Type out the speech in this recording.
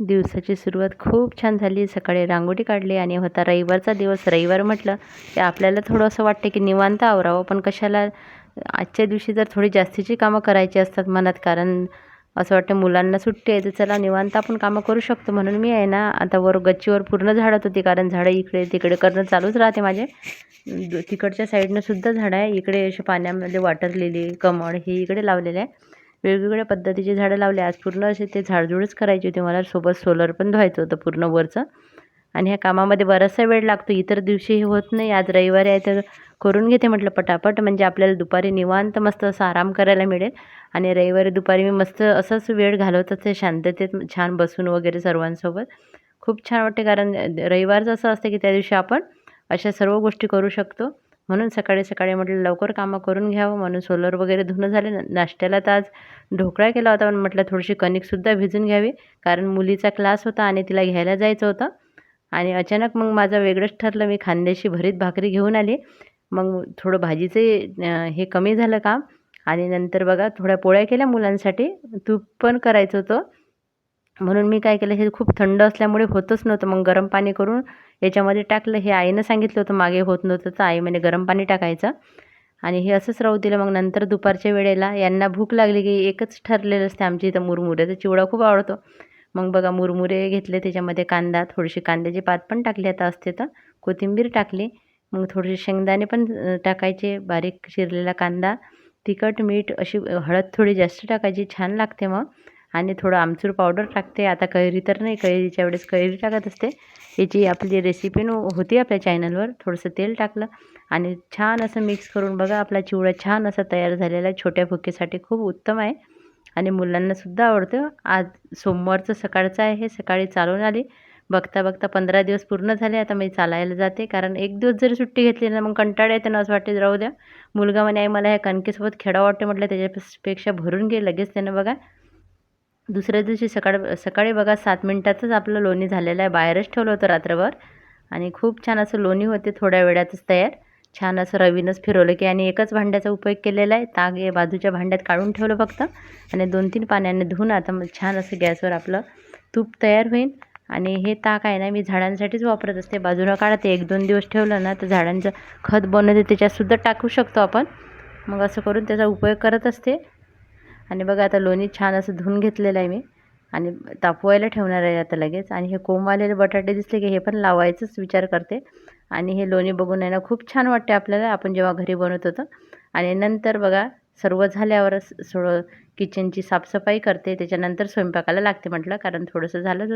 दिवसाची सुरुवात खूप छान झाली. सकाळी रांगोळी काढली आणि होता रविवारचा दिवस. रविवार म्हटलं की आपल्याला थोडं असं वाटतं की निवांत आवरावं पण कशाला? आजच्या दिवशी जर थोडी जास्तीची कामं करायची असतात मनात कारण असं वाटतं मुलांना सुट्टी आहे तर चला निवांत आपण कामं करू शकतो. म्हणून मी आहे ना आता वर गच्चीवर पूर्ण झाडत होती कारण झाडं इकडे तिकडे करणं चालूच राहते माझे. तिकडच्या साईडनं सुद्धा झाडं आहे. इकडे असे पाण्यामध्ये वाटरलेली कमळ हे इकडे लावलेले आहे. वेगवेगळ्या पद्धतीचे झाडं लावले. आज पूर्ण असे ते झाडझुडच करायची होती. मला सोबत सोलर पण धुवायचं होतं पूर्ण वरचं. आणि ह्या कामामध्ये बराचसा वेळ लागतो. इतर दिवशी हे होत नाही. आज रविवारी आहे तर करून घेते म्हटलं पटापट. म्हणजे आपल्याला दुपारी निवांत मस्त असं आराम करायला मिळेल. आणि रविवारी दुपारी मी मस्त असंच वेळ घालवत असते शांततेत छान बसून वगैरे सर्वांसोबत. खूप छान वाटते. कारण रविवारचं असं असतं की त्या दिवशी आपण अशा सर्व गोष्टी करू शकतो. म्हणून सकाळी सकाळी म्हटलं लवकर कामं करून घ्यावं. म्हणून सोलर वगैरे धुणं झाले ना- नाश्त्याला तर आज ढोकळा केला होता पण म्हटलं थोडीशी कणिकसुद्धा भिजून घ्यावी कारण मुलीचा क्लास होता आणि तिला घ्यायला जायचं होतं. आणि अचानक मग माझं वेगळंच ठरलं मी खांद्याशी भरीत भाकरी घेऊन आली. मग थोडं भाजीचे हे कमी झालं काम. आणि नंतर बघा थोड्या पोळ्या केल्या मुलांसाठी. तूप पण करायचं होतं. म्हणून मी काय केलं हे खूप थंड असल्यामुळे होतच नव्हतं. मग गरम पाणी करून याच्यामध्ये टाकलं. हे आईनं सांगितलं होतं मागे होत नव्हतं तर आई म्हणे गरम पाणी टाकायचं. आणि हे असंच राहू दिलं. मग नंतर दुपारच्या वेळेला यांना भूक लागली की एकच ठरलेलं असते आमच्या इथं मुरमुऱ्याचा चिवडा खूप आवडतो. मग बघा मुरमुरे घेतले त्याच्यामध्ये कांदा थोडीशी कांद्याची पात पण टाकली. आता असते तर कोथिंबीर टाकली. मग थोडेसे शेंगदाणे पण टाकायचे. बारीक चिरलेला कांदा तिखट मीठ अशी हळद थोडी जास्त टाकायची. छान लागते मग. आणि थोडं आमचूर पावडर टाकते. आता कैरी तर नाही कैरीच्या वेळेस कैरी टाकत असते. याची आपली रेसिपी न होती आपल्या चॅनलवर थोडंसं तेल टाकलं आणि छान असं मिक्स करून बघा आपला चिवडा छान असा तयार झालेला आहे. छोट्या भुकेसाठी खूप उत्तम आहे. आणि मुलांनासुद्धा आवडतं. आज सोमवारचं सकाळचं आहे. हे सकाळी चालून आली. बघता बघता पंधरा दिवस पूर्ण झाले. आता मी चालायला जाते. कारण एक दिवस जरी सुट्टी घेतली ना मग कंटाळा येते ना असं वाटते राहू द्या. मुलगा म्हणे आई मला ह्या कणकेसोबत खेळा वाटते म्हटलं त्याच्यापेक्षा भरून घे लगेच त्यानं बघा. दुसऱ्या दिवशी सकाळ सकाळी बघा सात मिनटातच आपलं लोणी झालेलं आहे. बाहेरच ठेवलं होतं रात्रभर. आणि खूप छान असं लोणी होते थोड्या वेळातच तयार. छान असं रवीनंच फिरवलं की आणि एकच भांड्याचा उपयोग केलेला आहे. ताग हे बाजूच्या भांड्यात काढून ठेवलं फक्त. आणि दोन तीन पाण्याने धुवून आता मग छान असं गॅसवर आपलं तूप तयार होईल. आणि हे ताक आहे ना मी झाडांसाठीच वापरत असते. बाजूला काढते एक दोन दिवस ठेवलं ना तर झाडांचं खत बनवते त्याच्यातसुद्धा टाकू शकतो आपण. मग असं करून त्याचा उपयोग करत असते. आणि बघा आता लोणी छान असं धुवून घेतलेलं आहे मी. आणि तापवायला ठेवणार आहे आता लगेच. आणि हे कोंबवालेले बटाटे दिसले की हे पण लावायचंच विचार करते. आणि हे लोणी बघून आहे ना खूप छान वाटते आपल्याला. आपण जेव्हा घरी बनवत होतो. आणि नंतर बघा सर्व झाल्यावर थोडं किचनची साफसफाई करते. त्याच्यानंतर स्वयंपाकाला लागते म्हटलं कारण थोडंसं झालंच